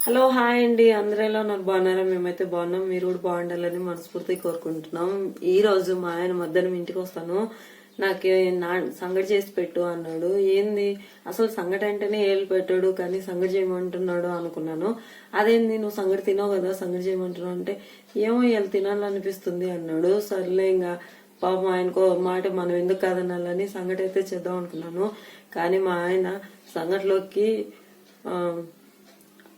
Hello hi అండి. అందరూ ఎలా ఉన్నారు? బాగున్నారా? మేమైతే బాగున్నాం. మీరు కూడా బాగుండాలని మనస్ఫూర్తిగా కోరుకుంటున్నాం. ఈ రోజు మా ఆయన మధ్యాహ్నం ఇంటికి వస్తాను. నాకు నా సంగటి చేసి పెట్టు అన్నాడు. ఏంది? అసలు సంగటి అంటేనే ఏళ్ళు పెట్టాడు కానీ సంగటి చేయమంటున్నాడు అనుకున్నాను. అదేంది? నువ్వు సంగటి తినవు కదా సంగటి చేయమంటున్నావు అంటే ఏమో వీళ్ళు తినాలనిపిస్తుంది అన్నాడు. సర్లే ఇంకా పాపం ఆయనకో మాట మనం ఎందుకు కాదనాలని సంగటి అయితే చేద్దాం అనుకున్నాను. కానీ మా ఆయన సంగటిలోకి ఆ,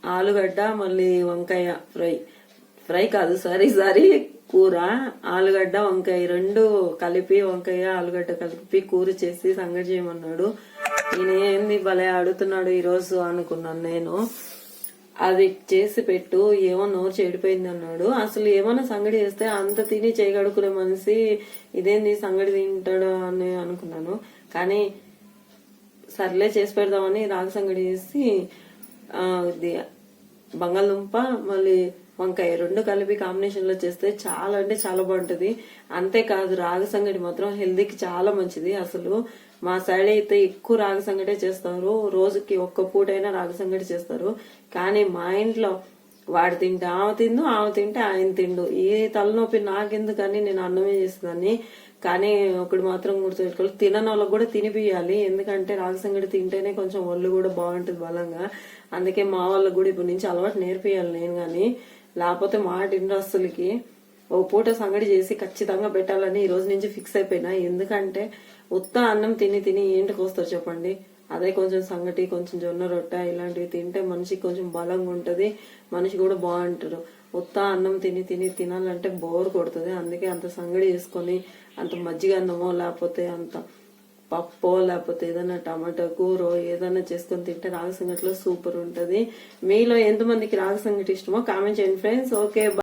ఆలుగడ్డ మళ్ళీ వంకాయ ఫ్రై. ఫ్రై కాదు సారీ సారీ కూర ఆలుగడ్డ వంకాయ రెండు కలిపి వంకాయ ఆలుగడ్డ కలిపి కూర చేసి సంగతి చేయమన్నాడు. ఈయన ఏంది భలే అడుగుతున్నాడు ఈరోజు అనుకున్నాను నేను. అది చేసి పెట్టు ఏమో నోరు చెడిపోయింది అన్నాడు. అసలు ఏమైనా సంగడి చేస్తే అంత తిని చేయగడుకునే మనిషి ఇదేంది సంగడి తింటాడు అని అనుకున్నాను. కానీ సర్లే చేసి పెడదామని రాగి సంగడి చేసి బంగాళదుంప మళ్ళీ వంకాయ రెండు కలిపి కాంబినేషన్లో చేస్తే చాలా అంటే చాలా బాగుంటది. అంతేకాదు రాగి సంగటి మాత్రం హెల్దీకి చాలా మంచిది. అసలు మా సైడ్ అయితే ఎక్కువ రాగి సంగటే చేస్తారు రోజుకి ఒక్క పూటైనా రాగి సంగటి చేస్తారు. కానీ మా ఇంట్లో వాడు తింటే ఆమె తిండు ఆమె తింటే ఆయన తిండు. ఈ తలనొప్పి నాకెందుకని నేను అన్నమే చేస్తుందని కానీ ఒకటి మాత్రం గుర్తుపెట్టుకోవాలి తినని వాళ్ళకి కూడా తినిపియాలి ఎందుకంటే రాగి తింటేనే కొంచెం ఒళ్ళు కూడా బాగుంటుంది బలంగా. అందుకే మా వాళ్ళకి కూడా ఇప్పటి నుంచి అలవాటు నేర్పియాలి నేను కానీ లేకపోతే మా ఇండస్ట్రీలకి ఓ పూట సంగడి చేసి ఖచ్చితంగా పెట్టాలని ఈ రోజు నుంచి ఫిక్స్ అయిపోయినా. ఎందుకంటే ఉత్త అన్నం తిని తిని ఏంటికి వస్తారు చెప్పండి. అదే కొంచెం సంగటి కొంచెం జొన్న రొట్టె ఇలాంటివి తింటే మనిషికి కొంచెం బలంగా ఉంటుంది. మనిషి కూడా బాగుంటారు ఉత్త అన్నం తిని తిని తినాలంటే బోర్ కొడుతుంది. అందుకే అంత సంగడి చేసుకొని అంత మజ్జిగ అన్నమో లేకపోతే అంత పప్పో లేకపోతే ఏదైనా టమాటా కూర ఏదైనా చేసుకొని తింటే రాగి సంగటిలో సూపర్ ఉంటుంది. మీలో ఎంతమందికి రాగి సంగటి ఇష్టమో కామెంట్ చేయండి ఫ్రెండ్స్. ఓకే